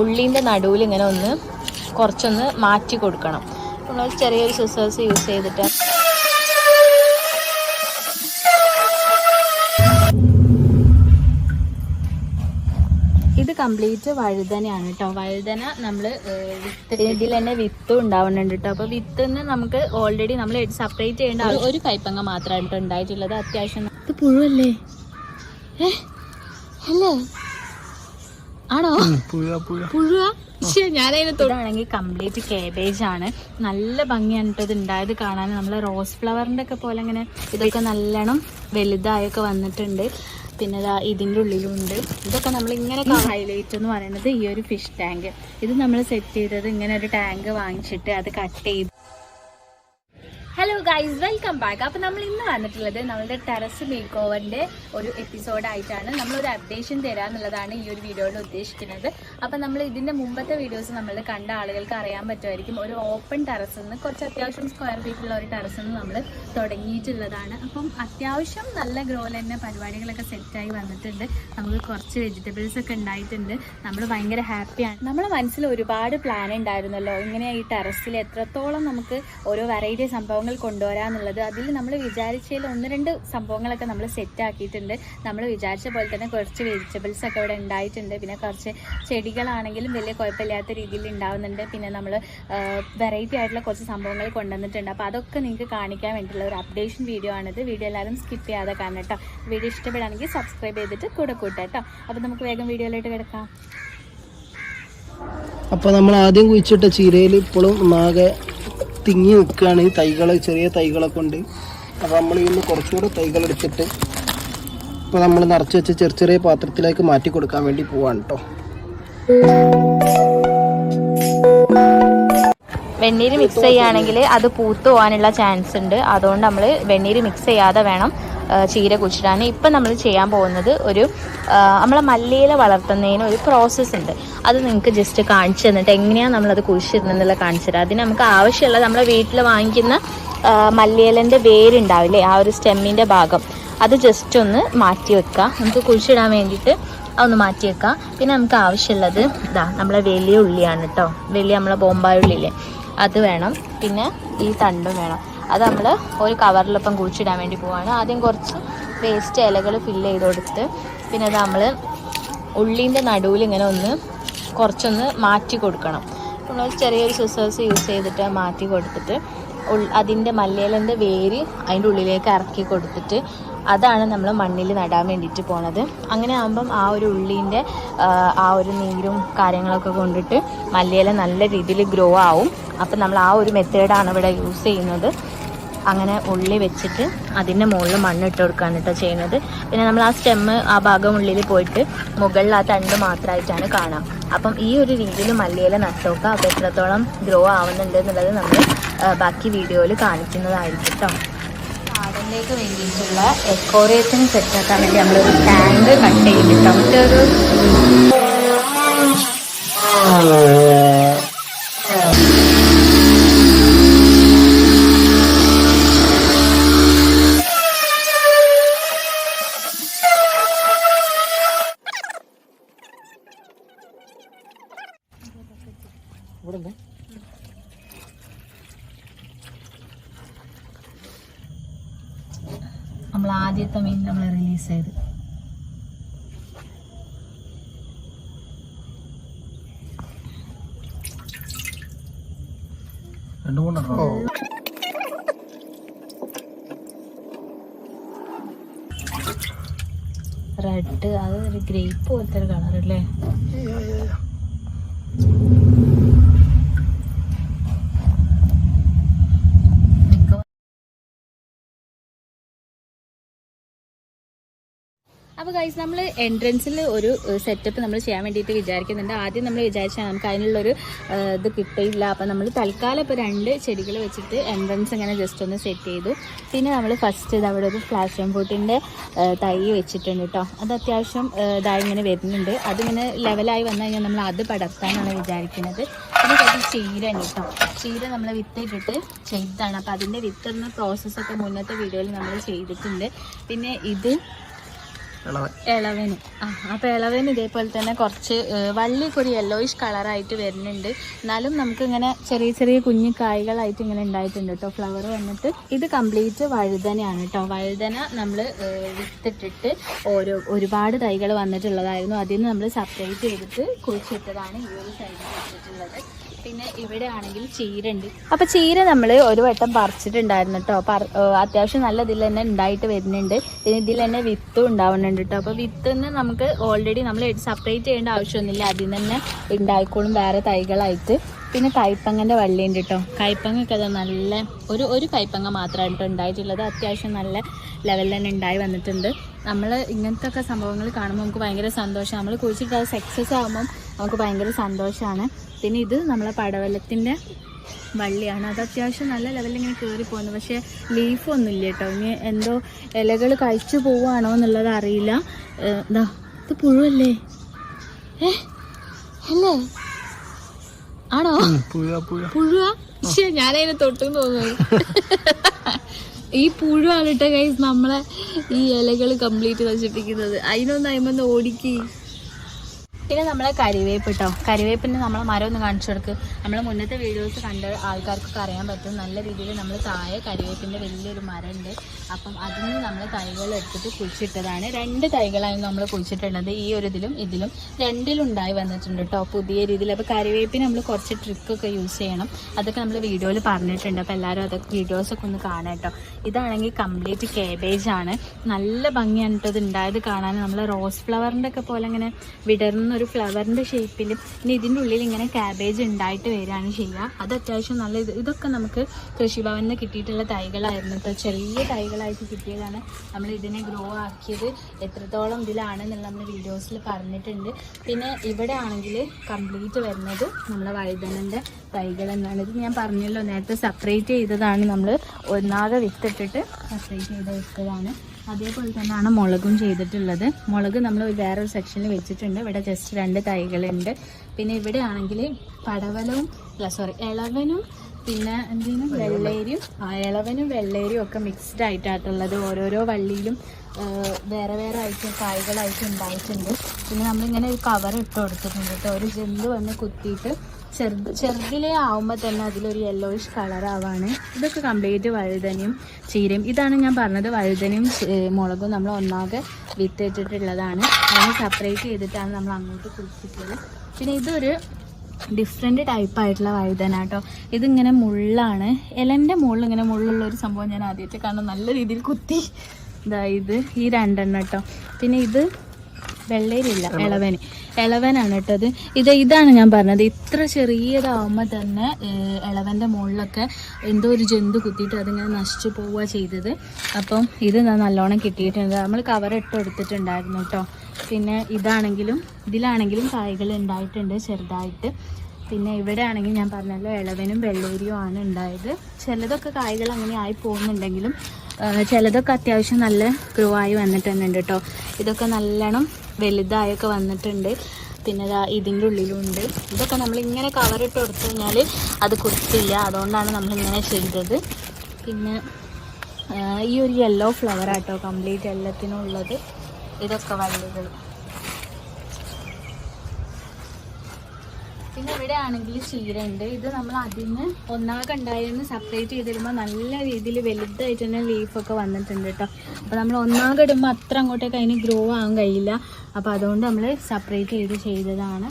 ഉള്ളിന്റെ നടുവിൽ ഇങ്ങനെ ഒന്ന് കുറച്ചൊന്ന് മാറ്റി കൊടുക്കണം. നമ്മൾ ചെറിയൊരു സിസേഴ്സ് യൂസ് ചെയ്തിട്ട്. ഇത് കംപ്ലീറ്റ് വഴുതനയാണ് കേട്ടോ വഴുതന നമ്മൾ ഇതിൽ തന്നെ വിത്ത് ഉണ്ടാവുന്നുണ്ട് കേട്ടോ അപ്പോൾ വിത്ത് നമുക്ക് ഓൾറെഡി നമ്മൾ സെപ്പറേറ്റ് ചെയ്യേണ്ട ഒരു കൈപ്പങ്ങ മാത്രമായിട്ട് ഉണ്ടായിട്ടുള്ളത്. അത്യാവശ്യം ഇത് പുഴുവല്ലേ? അല്ലേ? ആണോ? പുഴുവ ഞാനതിന് തൊടാണെങ്കിൽ കംപ്ലീറ്റ് കേബേജ് ആണ്. നല്ല ഭംഗിയാണ് കേട്ടോ ഇത് ഉണ്ടായത് കാണാൻ. നമ്മളെ റോസ് ഫ്ലവറിന്റെ ഒക്കെ പോലെ ഇങ്ങനെ ഇതൊക്കെ നല്ലോണം വലുതായൊക്കെ വന്നിട്ടുണ്ട്. പിന്നെ ദാ ഇതിന്റെ ഉള്ളിലുണ്ട്. ഇതൊക്കെ നമ്മൾ ഇങ്ങനെ ഹൈലൈറ്റ് എന്ന് പറയുന്നത് ഈ ഒരു ഫിഷ് ടാങ്ക് ഇത് നമ്മൾ സെറ്റ് ചെയ്തത് ഇങ്ങനെ ഒരു ടാങ്ക് വാങ്ങിച്ചിട്ട് അത് കട്ട് ചെയ്ത് ഹലോ ഗൈസ് വെൽക്കം ബാക്ക് അപ്പോൾ നമ്മൾ ഇന്ന് വന്നിട്ടുള്ളത് നമ്മളുടെ ടെറസ് മേക്ക് ഓവറിന്റെ ഒരു എപ്പിസോഡായിട്ടാണ് നമ്മളൊരു അപ്ഡേഷൻ തരാമെന്നുള്ളതാണ് ഈ ഒരു വീഡിയോയിൽ ഉദ്ദേശിക്കുന്നത്. അപ്പോൾ നമ്മൾ ഇതിന്റെ മുമ്പത്തെ വീഡിയോസ് നമ്മൾ കണ്ട ആളുകൾക്ക് അറിയാൻ പറ്റുമായിരിക്കും. ഒരു ഓപ്പൺ ടെറസിൽ നിന്ന് കുറച്ച് അത്യാവശ്യം സ്ക്വയർ ഫീറ്റുള്ള ഒരു ടെറസിൽ നിന്ന് നമ്മൾ തുടങ്ങിയിട്ടുള്ളതാണ്. അപ്പം അത്യാവശ്യം നല്ല ഗ്രോ തന്നെ പരിപാടികളൊക്കെ സെറ്റായി വന്നിട്ടുണ്ട്. നമുക്ക് കുറച്ച് വെജിറ്റബിൾസ് ഒക്കെ ഉണ്ടായിട്ടുണ്ട്. നമ്മൾ ഭയങ്കര ഹാപ്പിയാണ് നമ്മുടെ മനസ്സിൽ ഒരുപാട് പ്ലാൻ ഉണ്ടായിരുന്നല്ലോ. ഇങ്ങനെ ഈ ടെറസിൽ എത്രത്തോളം നമുക്ക് ഓരോ വെറൈറ്റി സംഭവങ്ങൾ കൊണ്ടുവരാന്നുള്ളത്. അതിൽ നമ്മൾ വിചാരിച്ചതിൽ ഒന്ന് രണ്ട് സംഭവങ്ങളൊക്കെ നമ്മൾ സെറ്റ് ആക്കിയിട്ടുണ്ട്. നമ്മൾ വിചാരിച്ച പോലെ തന്നെ കുറച്ച് വെജിറ്റബിൾസ് ഒക്കെ ഇവിടെ ഉണ്ടായിട്ടുണ്ട്. പിന്നെ കുറച്ച് ചെടികളാണെങ്കിലും വലിയ കുഴപ്പമില്ലാത്ത രീതിയിൽ ഉണ്ടാവുന്നുണ്ട്. പിന്നെ നമ്മൾ വെറൈറ്റി ആയിട്ടുള്ള കുറച്ച് സംഭവങ്ങൾ കൊണ്ടുവന്നിട്ടുണ്ട്. അപ്പോൾ അതൊക്കെ നിങ്ങൾക്ക് കാണിക്കാൻ വേണ്ടിയിട്ടുള്ള ഒരു അപ്ഡേഷൻ വീഡിയോ ആണിത്. വീഡിയോ എല്ലാവരും സ്കിപ്പ് ചെയ്യാതെ കാണണം കേട്ടോ വീഡിയോ ഇഷ്ടപ്പെടുകയാണെങ്കിൽ സബ്സ്ക്രൈബ് ചെയ്തിട്ട് കൂടെ കൂട്ടാം കേട്ടോ അപ്പോൾ നമുക്ക് വേഗം വീഡിയോയിലോട്ട് കിടക്കാം. അപ്പോൾ നമ്മൾ ആദ്യം കുഴിച്ചിട്ട ചീരയിൽ ഇപ്പോഴും ഒന്നാകെ തിങ്ങി നിൽക്കുകയാണ് തൈകൾ ചെറിയ തൈകളെ കൊണ്ട്. അപ്പോൾ നമ്മൾ ഇന്ന് കുറച്ചുകൂടെ തൈകൾ എടുത്തിട്ട് ഇപ്പോൾ നമ്മൾ നിറച്ച് വെച്ച് ചെറിയ ചെറിയ പാത്രത്തിലേക്ക് മാറ്റി കൊടുക്കാൻ വേണ്ടി പോവാണ് കേട്ടോ വെണ്ണീര് മിക്സ് ചെയ്യുകയാണെങ്കിൽ അത് പൂത്ത് പോകാനുള്ള ചാൻസ് ഉണ്ട്. അതുകൊണ്ട് നമ്മൾ വെണ്ണീര് മിക്സ് ചെയ്യാതെ വേണം. ചീര കുച്ചിടാനും ഇപ്പം നമ്മൾ ചെയ്യാൻ പോകുന്നത് ഒരു നമ്മളെ മല്ലിയില വളർത്തുന്നതിന് ഒരു പ്രോസസ്സ് ഉണ്ട്. അത് നിങ്ങൾക്ക് ജസ്റ്റ് കാണിച്ചു തന്നിട്ട് എങ്ങനെയാണ് നമ്മളത് കുഴിച്ചിടുന്നതെന്നുള്ള കാണിച്ചു തരാം. അതിന് നമുക്ക് ആവശ്യമുള്ള നമ്മളെ വീട്ടിൽ വാങ്ങിക്കുന്ന മല്ലിയിലന്റെ വേരുണ്ടാവില്ലേ ആ ഒരു സ്റ്റെമ്മിന്റെ ഭാഗം. അത് ജസ്റ്റ് ഒന്ന് മാറ്റി വെക്കുക. നമുക്ക് കുഴിച്ചിടാൻ വേണ്ടിയിട്ട് അതൊന്ന് മാറ്റി വെക്കാം പിന്നെ നമുക്ക് ആവശ്യമുള്ളത് ഇതാ നമ്മളെ വലിയ ഉള്ളിയാണ് കേട്ടോ വലിയ നമ്മളെ ബോംബായ ഉള്ളിയില്ലേ അത് വേണം. പിന്നെ ഈ തണ്ടും വേണം. അത് നമ്മൾ ഒരു കവറിലൊപ്പം കുഴിച്ചിടാൻ വേണ്ടി പോവാണ്. ആദ്യം കുറച്ച് വേസ്റ്റ് ഇലകൾ ഫില്ല് ചെയ്ത് കൊടുത്ത് പിന്നെ അത് നമ്മൾ ഉള്ളീന്റെ നടുവിൽ ഇങ്ങനെ ഒന്ന് കുറച്ചൊന്ന് മാറ്റി കൊടുക്കണം. നമ്മൾ ചെറിയൊരു സിസേഴ്സ് യൂസ് ചെയ്തിട്ട് മാറ്റി കൊടുത്തിട്ട് അതിന്റെ മല്ലയിലന്റെ വേര് അതിന്റെ ഉള്ളിലേക്ക് ഇറക്കി കൊടുത്തിട്ട് അതാണ് നമ്മൾ മണ്ണിൽ നടാൻ വേണ്ടിയിട്ട് പോണത്. അങ്ങനെ ആകുമ്പം ആ ഒരു ഉള്ളീന്റെ ആ ഒരു നീരും കാര്യങ്ങളൊക്കെ കൊണ്ടിട്ട് മല്ലിയില നല്ല രീതിയിൽ ഗ്രോ ആവും. അപ്പം നമ്മൾ ആ ഒരു മെത്തേഡാണ് ഇവിടെ യൂസ് ചെയ്യുന്നത്. അങ്ങനെ ഉള്ളി വെച്ചിട്ട് അതിന്റെ മുകളിൽ മണ്ണിട്ട് കൊടുക്കുകയാണ് കേട്ടോ ചെയ്യുന്നത്. പിന്നെ നമ്മൾ ആ സ്റ്റെമ്മ് ആ ഭാഗം ഉള്ളിൽ പോയിട്ട് മുകളിൽ ആ തണ്ട് മാത്രമായിട്ടാണ് കാണാം. അപ്പം ഈ ഒരു രീതിയിൽ മല്ലിയില നട്ടോക്കുക അപ്പോൾ എത്രത്തോളം ഗ്രോ ആവുന്നുണ്ട് എന്നുള്ളത് നമ്മൾ ബാക്കി വീഡിയോയിൽ കാണിക്കുന്നതായിരിക്കും കേട്ടോ ഗാർഡനിലേക്ക് വേണ്ടിയിട്ടുള്ള എക്കോറിയത്തിന് സെറ്റാക്കാൻ വേണ്ടി നമ്മളൊരു ടാങ്ക് കട്ട് ചെയ്തിട്ടുണ്ട്. ഒരു നമ്മൾ ആദ്യത്തെ മീൻ നമ്മൾ റിലീസ് ചെയ്ത്. രണ്ട് മൂന്നെണ്ണം റെഡ് അത് ഒരു ഗ്രേപ്പ് പോലത്തെ ഒരു കളർ അല്ലേ അപ്പോൾ ഗൈസ് നമ്മൾ എൻട്രൻസിൽ ഒരു സെറ്റപ്പ് നമ്മൾ ചെയ്യാൻ വേണ്ടിയിട്ട് വിചാരിക്കുന്നുണ്ട്. ആദ്യം നമ്മൾ വിചാരിച്ചാൽ നമുക്ക് അതിനുള്ളൊരു ഇത് കിട്ടിയില്ല. അപ്പോൾ നമ്മൾ തൽക്കാലം ഇപ്പോൾ രണ്ട് ചെടികൾ വെച്ചിട്ട് എൻട്രൻസ് ഇങ്ങനെ ജസ്റ്റ് ഒന്ന് സെറ്റ് ചെയ്തു. പിന്നെ നമ്മൾ ഫസ്റ്റ് ഇത് അവിടെ ഒരു ഫ്ലാഷ് ബോട്ടിന്റെ തൈ വെച്ചിട്ടുണ്ട് കേട്ടോ അത് അത്യാവശ്യം ഇതായി ഇങ്ങനെ വരുന്നുണ്ട്. അതിങ്ങനെ ലെവലായി വന്നു കഴിഞ്ഞാൽ നമ്മൾ അത് പടർത്താനാണ് വിചാരിക്കുന്നത്. പിന്നെ കുറച്ച് ചീര കേട്ടോ ചീര നമ്മൾ വിത്തിട്ടിട്ട് ചെയ്താണ് അപ്പോൾ അതിന്റെ വിത്തുന്ന പ്രോസസ്സൊക്കെ മുന്നത്തെ വീഡിയോയിൽ നമ്മൾ ചെയ്തിട്ടുണ്ട്. പിന്നെ ഇത് ഇളവന്. ആ അപ്പോൾ ഇളവന് ഇതേപോലെ തന്നെ കുറച്ച് വള്ളിയൊക്കെ യെല്ലോയിഷ് കളറായിട്ട് വരുന്നുണ്ട്. എന്നാലും നമുക്ക് ഇങ്ങനെ ചെറിയ ചെറിയ കുഞ്ഞു കായ്കളായിട്ട് ഇങ്ങനെ ഉണ്ടായിട്ടുണ്ട് കേട്ടോ ഫ്ലവർ വന്നിട്ട് ഇത് കംപ്ലീറ്റ് വഴുതനയാണ് കേട്ടോ വഴുതന നമ്മൾ വിത്തിട്ടിട്ട് ഓരോ ഒരുപാട് തൈകൾ വന്നിട്ടുള്ളതായിരുന്നു. അതിൽ നിന്ന് നമ്മൾ സെപ്പറേറ്റ് ചെയ്തിട്ട് കുഴിച്ചിട്ടതാണ് ഈ ഒരു സൈഡിൽ വെച്ചിട്ടുള്ളത്. പിന്നെ ഇവിടെ ആണെങ്കിൽ ചീര ഉണ്ട് അപ്പൊ ചീര നമ്മൾ ഒരു വട്ടം പറിച്ചിട്ടുണ്ടായിരുന്നു കേട്ടോ അത്യാവശ്യം നല്ല ഇതിൽ തന്നെ ഉണ്ടായിട്ട് വരുന്നുണ്ട്. പിന്നെ ഇതിൽ തന്നെ വിത്തും ഉണ്ടാവുന്നുണ്ട് കേട്ടോ അപ്പൊ വിത്ത് നമുക്ക് ഓൾറെഡി നമ്മൾ സെപ്പറേറ്റ് ചെയ്യേണ്ട ആവശ്യമൊന്നുമില്ല. അതിൽ തന്നെ ഉണ്ടായിക്കോളും വേറെ തൈകളായിട്ട്. പിന്നെ കൈപ്പങ്ങന്റെ വള്ളിയുണ്ട് കേട്ടോ കൈപ്പങ്ങൊക്കെ അത് നല്ല ഒരു ഒരു കൈപ്പങ്ങ മാത്രമാണ് കേട്ടോ ഉണ്ടായിട്ടുള്ളത്. അത്യാവശ്യം നല്ല ലെവലിൽ തന്നെ ഉണ്ടായി വന്നിട്ടുണ്ട്. നമ്മൾ ഇങ്ങനത്തെ ഒക്കെ സംഭവങ്ങൾ കാണുമ്പോൾ നമുക്ക് ഭയങ്കര സന്തോഷം. നമ്മൾ കുഴിച്ചിട്ട് അത് സക്സസ് ആകുമ്പം നമുക്ക് ഭയങ്കര സന്തോഷമാണ് പിന്നെ ഇത് നമ്മളെ പടവലത്തിന്റെ വള്ളിയാണ്. അത് അത്യാവശ്യം നല്ല ലെവലിൽ ഇങ്ങനെ കയറി പോകുന്നു പക്ഷേ ലീഫ് ഒന്നും ഇല്ല കേട്ടോ. ഇനി എന്തോ ഇലകൾ കഴിച്ചു പോവുകയാണോ എന്നുള്ളത് അറിയില്ല. എന്താ ഇത് പുഴുവല്ലേ? ഏ അല്ലേ? ആണോ? പുഴ പുഴ പുഴുവ. പക്ഷേ ഞാനതിനെ തൊട്ടും തോന്നുന്നു ഈ പുഴുവാണ് കേട്ടോ കൈസ് നമ്മളെ ഈ ഇലകൾ കംപ്ലീറ്റ് നശിപ്പിക്കുന്നത് അതിനൊന്നും അയിമൊന്ന് ഓടിക്ക്. പിന്നെ നമ്മളെ കരിവേപ്പ് കേട്ടോ കരിവേപ്പിന് നമ്മളെ മരം ഒന്ന് കാണിച്ചു കൊടുക്ക്. നമ്മളെ മുന്നത്തെ വീഡിയോസ് കണ്ട ആൾക്കാർക്കൊക്കെ അറിയാൻ പറ്റും. നല്ല രീതിയിൽ നമ്മൾ താഴെ കരിവേപ്പിന്റെ വലിയൊരു മരമുണ്ട്. അപ്പം അതിൽ നിന്ന് നമ്മൾ തൈകൾ എടുത്തിട്ട് കുഴിച്ചിട്ടതാണ്. രണ്ട് തൈകളാണ് നമ്മൾ കുഴിച്ചിട്ടുള്ളത്. ഈ ഒരു ഇതിലും ഇതിലും രണ്ടിലുണ്ടായി വന്നിട്ടുണ്ട് കേട്ടോ പുതിയ രീതിയിൽ. അപ്പോൾ കരിവേപ്പിന് നമ്മൾ കുറച്ച് ട്രിക്കൊക്കെ യൂസ് ചെയ്യണം. അതൊക്കെ നമ്മൾ വീഡിയോയിൽ പറഞ്ഞിട്ടുണ്ട്. അപ്പോൾ എല്ലാവരും അതൊക്കെ വീഡിയോസൊക്കെ ഒന്ന് കാണാം കേട്ടോ ഇതാണെങ്കിൽ കംപ്ലീറ്റ് കേബേജ് ആണ്. നല്ല ഭംഗിയാണ് കേട്ടോ ഇത് ഉണ്ടായത് കാണാൻ. നമ്മൾ റോസ് ഫ്ലവറിന്റെ ഒക്കെ പോലെ ഇങ്ങനെ വിടർന്ന ഒരു ഫ്ലവറിന്റെ ഷേപ്പിലും ഇനി ഇതിന്റെ ഉള്ളിൽ ഇങ്ങനെ ക്യാബേജ് ഉണ്ടായിട്ട് വരികയാണ് ചെയ്യുക. അത് അത്യാവശ്യം നല്ല ഇത് ഇതൊക്കെ നമുക്ക് കൃഷിഭവനിൽ നിന്ന് കിട്ടിയിട്ടുള്ള തൈകളായിരുന്നു. കേട്ടോ ചെറിയ തൈകളായിട്ട് കിട്ടിയതാണ്. നമ്മൾ ഇതിനെ ഗ്രോ ആക്കിയത് എത്രത്തോളം ഇതിലാണെന്നുള്ള നമ്മൾ വീഡിയോസിൽ പറഞ്ഞിട്ടുണ്ട്. പിന്നെ ഇവിടെ ആണെങ്കിൽ കംപ്ലീറ്റ് വരുന്നത് നമ്മളെ വഴുതനന്റെ തൈകൾ എന്നാണ് ഇത് ഞാൻ പറഞ്ഞല്ലോ നേരത്തെ സെപ്പറേറ്റ് ചെയ്തതാണ് നമ്മൾ. ഒന്നാകെ വിത്തിട്ടിട്ട് സെപ്പറേറ്റ് ചെയ്ത് വെച്ചതാണ്. അതേപോലെ തന്നെയാണ് മുളകും ചെയ്തിട്ടുള്ളത്. മുളക് നമ്മൾ വേറൊരു സെക്ഷനിൽ വെച്ചിട്ടുണ്ട്. ഇവിടെ ജസ്റ്റ് രണ്ട് തൈകളുണ്ട്. പിന്നെ ഇവിടെ ആണെങ്കിൽ പടവലവും അല്ല സോറി ഇളവനും പിന്നെ എന്തിനും? വെള്ളേരിയും. ആ ഇളവനും വെള്ളേരിയും ഒക്കെ മിക്സ്ഡ് ആയിട്ടാട്ടുള്ളത് ഓരോരോ വള്ളിയിലും വേറെ വേറെ ആയിട്ട് കായ്കളായിട്ട് ഉണ്ടായിട്ടുണ്ട്. പിന്നെ നമ്മളിങ്ങനെ ഒരു കവർ ഇട്ട് കൊടുത്തിട്ടുണ്ട് കേട്ടോ. ഒരു ജന്തു വന്ന് കുത്തിയിട്ട് ചെറുത് ചെറുതിലേ ആവുമ്പോൾ തന്നെ അതിലൊരു യെല്ലോയിഷ് കളറാവാണ് ഇതൊക്കെ കംപ്ലീറ്റ് വഴുതനയും ചീരയും. ഇതാണ് ഞാൻ പറഞ്ഞത് വഴുതനയും മുളകും നമ്മൾ ഒന്നാകെ വിത്തിട്ടിട്ടുള്ളതാണ്. അതിനെ സെപ്പറേറ്റ് ചെയ്തിട്ടാണ് നമ്മൾ അങ്ങോട്ട് കുളിച്ചിട്ടുള്ളത് പിന്നെ ഇതൊരു ഡിഫറെന്റ് ടൈപ്പ് ആയിട്ടുള്ള വഴുതന കേട്ടോ ഇതിങ്ങനെ മുള്ളാണ്. ഇലന്റെ മുകളിൽ ഇങ്ങനെ മുള്ളുള്ള ഒരു സംഭവം ഞാൻ ആദ്യമായിട്ട് കാണും നല്ല രീതിയിൽ കുത്തി. ഇതായത് ഈ രണ്ടെണ്ണം കേട്ടോ പിന്നെ ഇത് വെള്ളരിയില്ല ഇളവന് ഇളവനാണ് കേട്ടോ ഇത് ഇത് ഇതാണ് ഞാൻ പറഞ്ഞത്. ഇത്ര ചെറിയതാവുമ്പോൾ തന്നെ ഇളവന്റെ ഇളവന്റെ മുകളിലൊക്കെ എന്തോ ഒരു ജന്തു കുത്തിയിട്ട് അതിങ്ങനെ നശിച്ചു പോവുക ചെയ്തത്. അപ്പം ഇത് നല്ലോണം കിട്ടിയിട്ടുണ്ട്. നമ്മൾ കവർ ഇട്ട് കൊടുത്തിട്ടുണ്ടായിരുന്നു കേട്ടോ. പിന്നെ ഇതാണെങ്കിലും ഇതിലാണെങ്കിലും കായ്കൾ ഉണ്ടായിട്ടുണ്ട് ചെറുതായിട്ട്. പിന്നെ ഇവിടെ ആണെങ്കിൽ ഞാൻ പറഞ്ഞല്ലോ ഇളവനും വെള്ളേരിയും ആണ് ഉണ്ടായത്. ചിലതൊക്കെ കായ്കൾ അങ്ങനെ ആയി പോകുന്നുണ്ടെങ്കിലും ചിലതൊക്കെ അത്യാവശ്യം നല്ല ഗ്രോ ആയി വന്നിട്ടുണ്ട് കേട്ടോ ഇതൊക്കെ നല്ലോണം വലുതായൊക്കെ വന്നിട്ടുണ്ട്. പിന്നെ ഇതിന്റെ ഉള്ളിലുണ്ട്. ഇതൊക്കെ നമ്മൾ ഇങ്ങനെ കവറിട്ട് കൊടുത്തു കഴിഞ്ഞാൽ അത് കുത്തില്ല. അതുകൊണ്ടാണ് നമ്മൾ ഇങ്ങനെ ചെയ്തത്. പിന്നെ ഈ ഒരു യെല്ലോ ഫ്ലവർ ആട്ടോ കംപ്ലീറ്റ് എല്ലാത്തിനും ഉള്ളത് ഇതൊക്കെ വള്ളികൾ പിന്നെ ഇവിടെ ആണെങ്കിൽ ഉണ്ട് ഇത് നമ്മൾ അതിന് ഒന്നാകെ ഉണ്ടായിരുന്നു സെപ്പറേറ്റ് ചെയ്തിടുമ്പോൾ നല്ല രീതിയിൽ വലുതായിട്ട് തന്നെ ലീഫൊക്കെ വന്നിട്ടുണ്ട് കേട്ടോ. അപ്പോൾ നമ്മൾ ഒന്നാകെ ഇടുമ്പോൾ അത്ര അങ്ങോട്ടേക്ക് അതിന് ഗ്രോ ആകാൻ കഴിയില്ല. അപ്പോൾ അതുകൊണ്ട് നമ്മൾ സെപ്പറേറ്റ് ചെയ്ത് ചെയ്തതാണ്.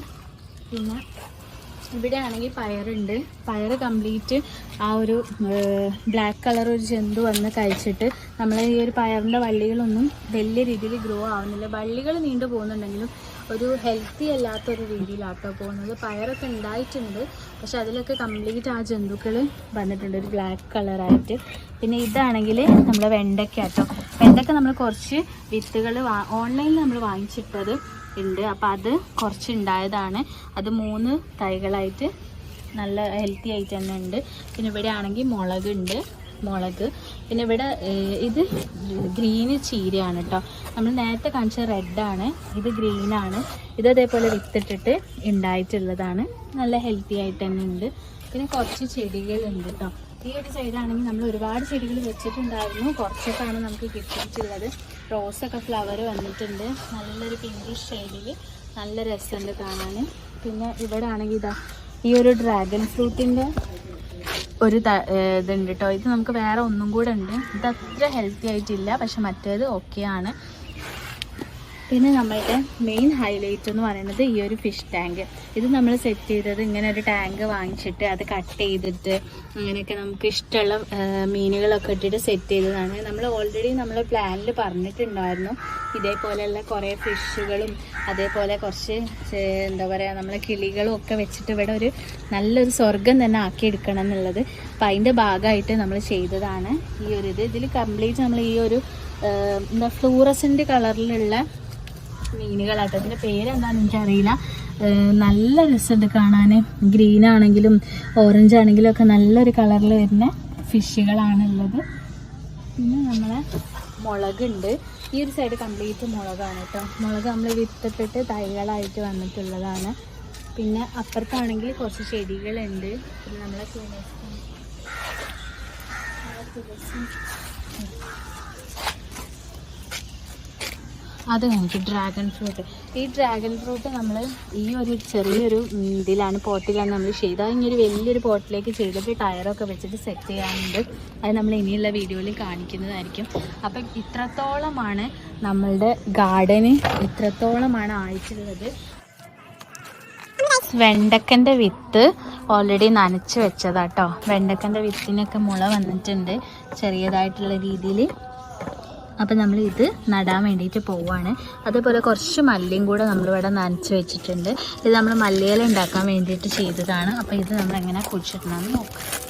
പിന്നെ ഇവിടെ ആണെങ്കിൽ പയറുണ്ട്. പയർ കംപ്ലീറ്റ് ആ ഒരു ബ്ലാക്ക് കളർ ഒരു ജന്തു വന്ന് കഴിച്ചിട്ട് നമ്മൾ ഈ ഒരു പയറിന്റെ വള്ളികളൊന്നും വലിയ രീതിയിൽ ഗ്രോ ആവുന്നില്ല. വള്ളികൾ നീണ്ടു പോകുന്നുണ്ടെങ്കിലും ഒരു ഹെൽത്തി അല്ലാത്തൊരു രീതിയിലാട്ടോ പോകുന്നത്. പയറൊക്കെ ഉണ്ടായിട്ടുണ്ട് പക്ഷെ അതിലൊക്കെ കംപ്ലീറ്റ് ആ ജന്തുക്കൾ വന്നിട്ടുണ്ട്. ഒരു ബ്ലാക്ക് കളറായിട്ട് പിന്നെ ഇതാണെങ്കിൽ നമ്മൾ വെണ്ടയ്ക്ക കേട്ടോ വെണ്ടയ്ക്ക നമ്മൾ കുറച്ച് വിത്തുകൾ വാ ഓൺലൈനിൽ നമ്മൾ വാങ്ങിച്ചിട്ടത് ഉണ്ട് അപ്പോൾ അത് കുറച്ച് ഉണ്ടായതാണ് അത് മൂന്ന് തൈകളായിട്ട് നല്ല ഹെൽത്തി ആയിട്ട് തന്നെ ഉണ്ട് പിന്നെ ഇവിടെ ആണെങ്കിൽ മുളകുണ്ട് മുളക്. പിന്നെ ഇവിടെ ഇത് ഗ്രീന് ചീരയാണ് കേട്ടോ നമ്മൾ നേരത്തെ കാണിച്ച റെഡാണ് ഇത് ഗ്രീനാണ് ഇത് അതേപോലെ വിത്തിട്ടിട്ട് ഉണ്ടായിട്ടുള്ളതാണ് നല്ല ഹെൽത്തി ആയിട്ട് തന്നെ ഉണ്ട്. പിന്നെ കുറച്ച് ചെടികളുണ്ട് കേട്ടോ ഈ ഒരു സൈഡാണെങ്കിൽ നമ്മൾ ഒരുപാട് ചെടികൾ വെച്ചിട്ടുണ്ടായിരുന്നു. കുറച്ചൊക്കെയാണ് നമുക്ക് കിട്ടിയിട്ടുള്ളത്. റോസൊക്കെ ഫ്ലവർ വന്നിട്ടുണ്ട്. നല്ലൊരു പിങ്കിഷ് ഷെയ്ഡിൽ നല്ല രസമുണ്ട് കാണാൻ. പിന്നെ ഇവിടെ ആണെങ്കിൽ ഇതാ ഈ ഒരു ഡ്രാഗൺ ഫ്രൂട്ടിന്റെ ഒരു ഇതുണ്ട് കേട്ടോ ഇത് നമുക്ക് വേറെ ഒന്നും കൂടെ ഉണ്ട്. ഇത് അത്ര ഹെൽത്തി ആയിട്ടില്ല. പക്ഷെ മറ്റേത് ഓക്കെയാണ് പിന്നെ നമ്മളുടെ മെയിൻ ഹൈലൈറ്റ് എന്ന് പറയുന്നത് ഈ ഒരു ഫിഷ് ടാങ്ക് ഇത് നമ്മൾ സെറ്റ് ചെയ്തത് ഇങ്ങനെ ഒരു ടാങ്ക് വാങ്ങിച്ചിട്ട് അത് കട്ട് ചെയ്തിട്ട് അങ്ങനെയൊക്കെ നമുക്ക് ഇഷ്ടമുള്ള മീനുകളൊക്കെ ഇട്ടിട്ട് സെറ്റ് ചെയ്തതാണ്. നമ്മൾ ഓൾറെഡി നമ്മൾ പ്ലാനിൽ പറഞ്ഞിട്ടുണ്ടായിരുന്നു. ഇതേപോലെയുള്ള കുറേ ഫിഷുകളും അതേപോലെ കുറച്ച് എന്താ പറയുക നമ്മളെ കിളികളും ഒക്കെ വെച്ചിട്ട് ഇവിടെ ഒരു നല്ലൊരു സ്വർഗം തന്നെ ആക്കിയെടുക്കണം എന്നുള്ളത്. അപ്പം അതിന്റെ ഭാഗമായിട്ട് നമ്മൾ ചെയ്തതാണ് ഈ ഒരു ഇത്. ഇതിൽ കംപ്ലീറ്റ് നമ്മൾ ഈ ഒരു എന്താ ഫ്ലൂറസിന്റെ കളറിലുള്ള മീനുകളാട്ടോ അതിന്റെ പേരെന്താണെന്ന് എനിക്കറിയില്ല. നല്ല രസമുണ്ട് കാണാൻ ഗ്രീൻ ആണെങ്കിലും ഓറഞ്ച് ആണെങ്കിലും ഒക്കെ നല്ലൊരു കളറിൽ വരുന്ന ഫിഷുകളാണുള്ളത് പിന്നെ നമ്മളെ മുളകുണ്ട്. ഈ ഒരു സൈഡ് കംപ്ലീറ്റ് മുളകാണ് കേട്ടോ മുളക് നമ്മൾ വിത്തപ്പെട്ട് തൈകളായിട്ട് വന്നിട്ടുള്ളതാണ്. പിന്നെ അപ്പുറത്താണെങ്കിൽ കുറച്ച് ചെടികളുണ്ട്. പിന്നെ നമ്മളെ തുളസി അത് കഴിഞ്ഞിട്ട് ഡ്രാഗൺ ഫ്രൂട്ട് ഈ ഡ്രാഗൺ ഫ്രൂട്ട് നമ്മൾ ഈ ഒരു ചെറിയൊരു ഇതിലാണ് പോട്ടിലാണ് നമ്മൾ ചെയ്തത്. അത് ഇനി ഒരു വലിയൊരു പോട്ടിലേക്ക് ചെയ്തിട്ട് ടയറൊക്കെ വെച്ചിട്ട് സെറ്റ് ചെയ്യാനുണ്ട്. അത് നമ്മൾ ഇനിയുള്ള വീഡിയോയിൽ കാണിക്കുന്നതായിരിക്കും. അപ്പം ഇത്രത്തോളമാണ് നമ്മളുടെ ഗാർഡന് ഇത്രത്തോളമാണ് ആയിട്ടുള്ളത്. വെണ്ടക്കന്റെ വിത്ത് ഓൾറെഡി നനച്ച് വെച്ചതാട്ടോ. വെണ്ടക്കന്റെ വിത്തിനൊക്കെ മുള വന്നിട്ടുണ്ട്. ചെറിയതായിട്ടുള്ള രീതിയിൽ അപ്പം നമ്മൾ ഇത് നടാൻ വേണ്ടിയിട്ട് പോവാണ്. അതേപോലെ കുറച്ച് മല്ലിയും കൂടെ നമ്മളിവിടെ നനച്ച് വെച്ചിട്ടുണ്ട്. ഇത് നമ്മൾ മല്ലിയില ഉണ്ടാക്കാൻ വേണ്ടിയിട്ട് ചെയ്തതാണ്. അപ്പോൾ ഇത് നമ്മൾ എങ്ങനെ കുഴിച്ചിടണമെന്ന് നോക്കാം.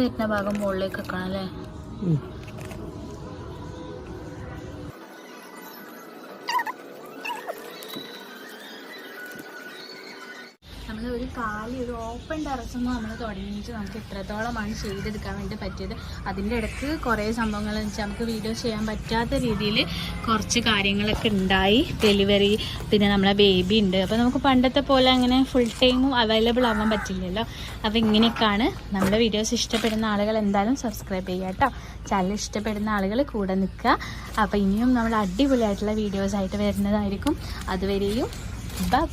വരുന്ന ഭാഗം മുകളിലേക്ക് വെക്കണം അല്ലേ കാലി ഒരു ഓപ്പൺ ടെറസ് നമ്മൾ തുടങ്ങിയിട്ട് നമുക്ക് ഇത്രത്തോളമാണ് ചെയ്തെടുക്കാൻ വേണ്ടി പറ്റിയത്. അതിന്റെ ഇടയ്ക്ക് കുറേ സംഭവങ്ങൾ വെച്ചാൽ നമുക്ക് വീഡിയോ ചെയ്യാൻ പറ്റാത്ത രീതിയിൽ കുറച്ച് കാര്യങ്ങളൊക്കെ ഉണ്ടായി. ഡെലിവറി പിന്നെ നമ്മളെ ബേബി ഉണ്ട്. അപ്പോൾ നമുക്ക് പണ്ടത്തെ പോലെ അങ്ങനെ ഫുൾ ടൈമും അവൈലബിൾ ആവാൻ പറ്റില്ലല്ലോ. അപ്പോൾ ഇങ്ങനെയൊക്കെയാണ് നമ്മുടെ വീഡിയോസ് ഇഷ്ടപ്പെടുന്ന ആളുകൾ എന്തായാലും സബ്സ്ക്രൈബ് ചെയ്യുക കേട്ടോ. ചാനൽ ഇഷ്ടപ്പെടുന്ന ആളുകൾ കൂടെ നിൽക്കുക. അപ്പോൾ ഇനിയും നമ്മൾ അടിപൊളിയായിട്ടുള്ള വീഡിയോസ് ആയിട്ട് വരുന്നതായിരിക്കും. അതുവരെയും ബൈ